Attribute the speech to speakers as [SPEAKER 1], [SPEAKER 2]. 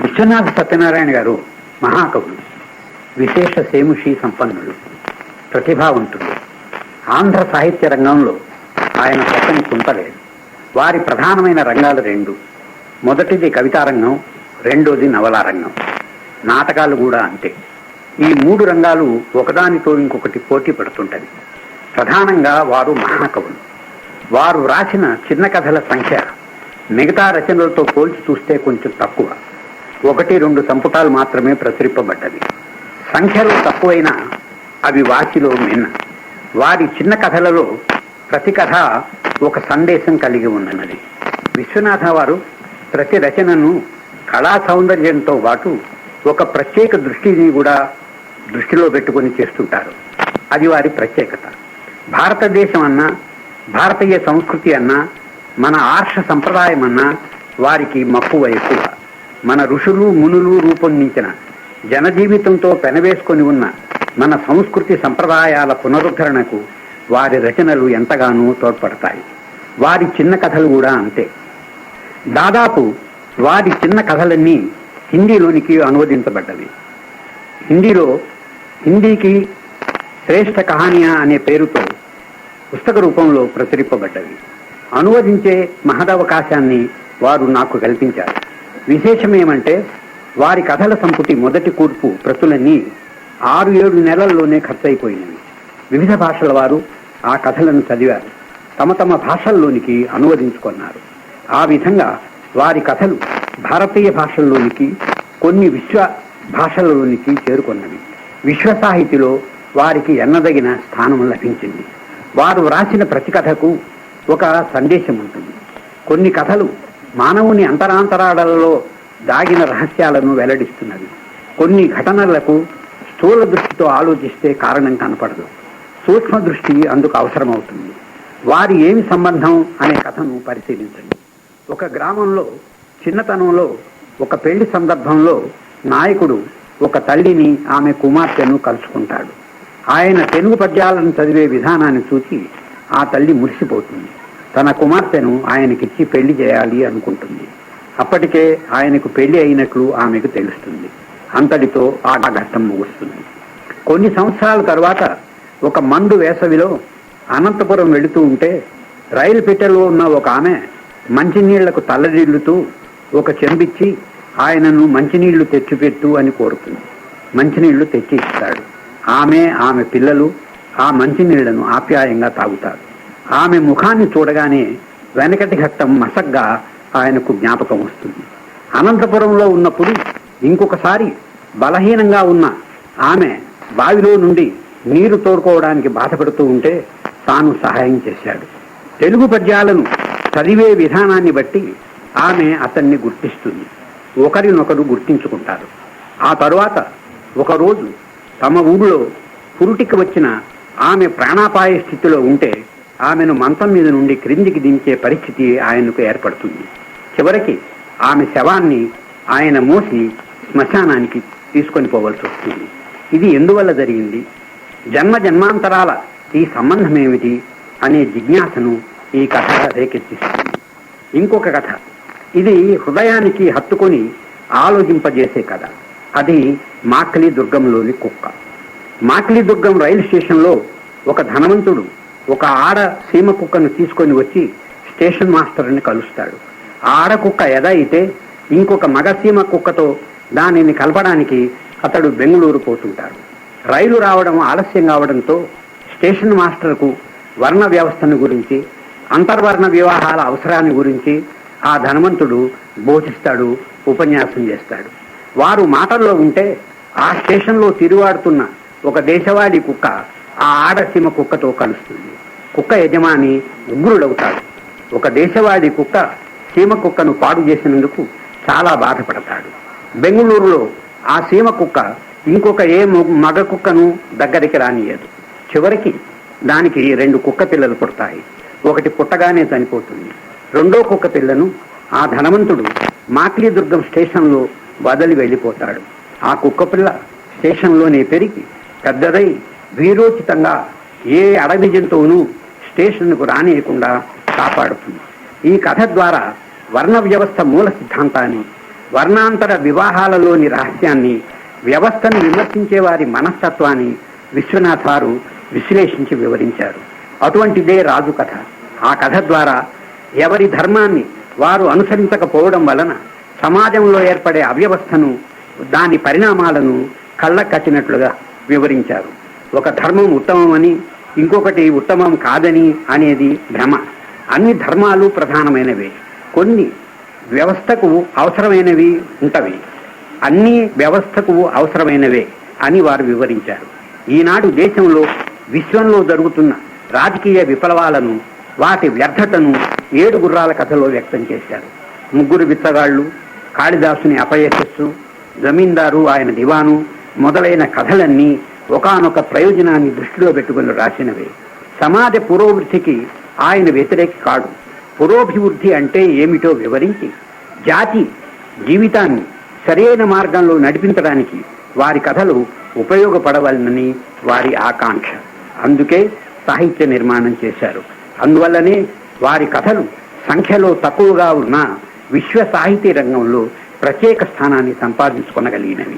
[SPEAKER 1] విశ్వనాథ సత్యనారాయణ గారు మహాకవులు విశేష సేముషి సంపన్నులు ప్రతిభావంతుడు ఆంధ్ర సాహిత్య రంగంలో ఆయన పక్కని కుంటలేదు వారి ప్రధానమైన రంగాలు రెండు. మొదటిది కవితారంగం రెండోది నవలారంగం. నాటకాలు కూడా అంతే. ఈ మూడు రంగాలు ఒకదానితో ఇంకొకటి పోటీ పడుతుంటది. ప్రధానంగా వారు మహాకవులు. వారు వ్రాసిన చిన్న కథల సంఖ్య మిగతా రచనలతో పోల్చి చూస్తే కొంచెం తక్కువ. ఒకటి రెండు సంపుటాలు మాత్రమే ప్రచురింపబడ్డవి. సంఖ్యలో తక్కువైనా అవి వాసిలో మిన్న. వారి చిన్న కథలలో ప్రతి కథ ఒక సందేశం కలిగి ఉన్నది. విశ్వనాథ వారు ప్రతి రచనను కళా సౌందర్యంతో పాటు ఒక ప్రత్యేక దృష్టిని కూడా దృష్టిలో పెట్టుకొని చేస్తుంటారు. అది వారి ప్రత్యేకత. భారతదేశం అన్నా భారతీయ సంస్కృతి అన్నా మన ఆర్ష సంప్రదాయం అన్నా వారికి మక్కువ ఎక్కువ. మన ఋషులు మునులు రూపొందించిన జనజీవితంతో పెనవేసుకొని ఉన్న మన సంస్కృతి సంప్రదాయాల పునరుద్ధరణకు వారి రచనలు ఎంతగానో తోడ్పడతాయి. వారి చిన్న కథలు కూడా అంతే. దాదాపు వారి చిన్న కథలన్నీ హిందీలోనికి అనువదించబడ్డవి. హిందీలో హిందీకి శ్రేష్ఠ కహానియా అనే పేరుతో పుస్తక రూపంలో ప్రచురింపబడ్డవి. అనువదించే మహదవకాశాన్ని వారు నాకు కల్పించారు. విశేషమేమంటే వారి కథల సంపుటి మొదటి కూర్పు ప్రతులన్నీ ఆరు ఏడు నెలల్లోనే ఖర్చయిపోయినవి. వివిధ భాషల వారు ఆ కథలను చదివారు. తమ తమ భాషల్లోనికి అనువదించుకున్నారు. ఆ విధంగా వారి కథలు భారతీయ భాషల్లోనికి కొన్ని విశ్వ భాషలలోనికి చేరుకున్నవి. విశ్వ సాహితిలో వారికి ఎన్నదగిన స్థానం లభించింది. వారు వ్రాసిన ప్రతి కథకు ఒక సందేశం ఉంటుంది కొన్ని కథలు మానవుని అంతరాంతరాలలో దాగిన రహస్యాలను వెల్లడిస్తున్నవి కొన్ని ఘటనలకు స్థూల దృష్టితో ఆలోచిస్తే కారణం కనపడదు. సూక్ష్మ దృష్టి అందుకు అవసరమవుతుంది. వారి ఏమి సంబంధం అనే కథను పరిశీలించండి. ఒక గ్రామంలో చిన్నతనంలో ఒక పెళ్ళి సందర్భంలో నాయకుడు ఒక తల్లిని ఆమె కుమార్తెను కలుసుకుంటాడు. ఆయన తెలుగు పద్యాలను చదివే విధానాన్ని చూసి ఆ తల్లి మురిసిపోతుంది. తన కుమార్తెను ఆయనకిచ్చి పెళ్ళి చేయాలి అనుకుంటుంది. అప్పటికే ఆయనకు పెళ్ళి అయినట్లు ఆమెకు తెలుస్తుంది. అంతటితో ఆ ఘట్టం ముగుస్తుంది. కొన్ని సంవత్సరాల తర్వాత ఒక మండు వేసవిలో అనంతపురం వెళుతూ ఉంటే రైలు పెట్టెలో ఉన్న ఒక ఆమె మంచినీళ్ళకు తల్లడిల్లుతూ ఒక చెంబిచ్చి ఆయనను మంచినీళ్ళు తెచ్చిపెట్టు అని కోరుతుంది. మంచినీళ్ళు తెచ్చి ఇస్తాడు ఆమె ఆమె పిల్లలు ఆ మంచినీళ్ళను ఆప్యాయంగా తాగుతారు. ఆమె ముఖాన్ని చూడగానే వెనకటి ఘట్టం మసగ్గా ఆయనకు జ్ఞాపకం వస్తుంది. అనంతపురంలో ఉన్నప్పుడు ఇంకొకసారి బలహీనంగా ఉన్న ఆమె బావిలో నుండి నీరు తోడుకోవడానికి బాధపడుతూ ఉంటే తాను సహాయం చేశాడు. తెలుగు పద్యాలను చదివే విధానాన్ని బట్టి ఆమె అతన్ని గుర్తిస్తుంది. ఒకరినొకరు గుర్తించుకుంటారు. ఆ తరువాత ఒకరోజు తమ ఊళ్ళో పురుటికి వచ్చిన ఆమె ప్రాణాపాయ స్థితిలో ఉంటే ఆమెను మంచం మీద నుండి క్రిందికి దించే పరిస్థితి ఆయనకు ఏర్పడుతుంది. చివరికి ఆమె శవాన్ని ఆయన మోసి శ్మశానానికి తీసుకొని పోవలసి వస్తుంది. ఇది ఎందువల్ల జరిగింది? జన్మ జన్మాంతరాల ఈ సంబంధం ఏమిటి అనే జిజ్ఞాసను ఈ కథ రేకెత్తిస్తుంది. ఇంకొక కథ. ఇది హృదయానికి హత్తుకొని ఆలోచింపజేసే కథ. అది మాక్లీ దుర్గంలోని కుక్క. మాక్లీ దుర్గం రైలు స్టేషన్లో ఒక ధనవంతుడు ఒక ఆడ సీమ కుక్కను తీసుకొని వచ్చి స్టేషన్ మాస్టర్ని కలుస్తాడు. ఆ ఆడ కుక్క ఎద అయితే ఇంకొక మగ సీమ కుక్కతో దానిని కలపడానికి అతడు బెంగళూరు పోతుంటాడు. రైలు రావడం ఆలస్యం కావడంతో స్టేషన్ మాస్టర్కు వర్ణ వ్యవస్థను గురించి అంతర్వర్ణ వివాహాల అవసరాన్ని గురించి ఆ ధనవంతుడు బోధిస్తాడు ఉపన్యాసం చేస్తాడు. వారు మాటల్లో ఉంటే ఆ స్టేషన్లో తిరువాడుతున్న ఒక దేశవాళీ కుక్క ఆ ఆడసీమ కుక్కతో కలుస్తుంది. కుక్క యజమాని ఉగ్రుడవుతాడు. ఒక దేశవాడి కుక్క సీమ కుక్కను పాడు చేసినందుకు చాలా బాధపడతాడు. బెంగళూరులో ఆ సీమ కుక్క ఇంకొక ఏ మగ కుక్కను దగ్గరికి రానియదు చివరికి దానికి రెండు కుక్క పిల్లలు పుడతాయి. ఒకటి పుట్టగానే చనిపోతుంది. రెండో కుక్క పిల్లను ఆ ధనవంతుడు మాక్లీదుర్గం స్టేషన్లో వదలి వెళ్ళిపోతాడు. ఆ కుక్క పిల్ల స్టేషన్లోనే పెరిగి పెద్దదై వీరోచితంగా ఏ అడవి జంతువును స్టేషన్కు రానియకుండా కాపాడుతుంది. ఈ కథ ద్వారా వర్ణ వ్యవస్థ మూల సిద్ధాంతాన్ని వర్ణాంతర వివాహాలలోని రహస్యాన్ని వ్యవస్థను విమర్శించే వారి మనస్తత్వాన్ని విశ్వనాథ్ వారు విశ్లేషించి వివరించారు. అటువంటిదే రాజు కథ. ఆ కథ ద్వారా ఎవరి ధర్మాన్ని వారు అనుసరించకపోవడం వలన సమాజంలో ఏర్పడే అవ్యవస్థను దాని పరిణామాలను కళ్ళ కట్టినట్లుగా వివరించారు. ఒక ధర్మం ఉత్తమమని ఇంకొకటి ఉత్తమం కాదని అనేది భ్రమ. అన్ని ధర్మాలు ప్రధానమైనవే. కొన్ని వ్యవస్థకు అవసరమైనవి ఉంటవి. అన్ని వ్యవస్థకు అవసరమైనవే అని వారు వివరించారు. ఈనాడు దేశంలో విశ్వంలో జరుగుతున్న రాజకీయ విప్లవాలను వాటి వ్యర్థతను ఏడు గుర్రాల కథలో వ్యక్తం చేశారు. ముగ్గురు విత్తగాళ్ళు కాళిదాసుని అపయశస్సు జమీందారు ఆయన దివాను మొదలైన కథలన్నీ ఒకానొక ప్రయోజనాన్ని దృష్టిలో పెట్టుకుని రాసినవే. సమాజ పురోభివృద్ధికి ఆయన వ్యతిరేక కాడు. పురోభివృద్ధి అంటే ఏమిటో వివరించి జాతి జీవితాన్ని సరైన మార్గంలో నడిపించడానికి వారి కథలు ఉపయోగపడవలనని వారి ఆకాంక్ష. అందుకే సాహిత్య నిర్మాణం చేశారు. అందువల్లనే వారి కథలు సంఖ్యలో తక్కువగా ఉన్న విశ్వ సాహితీ రంగంలో ప్రత్యేక స్థానాన్ని సంపాదించుకొనగలిగినవి.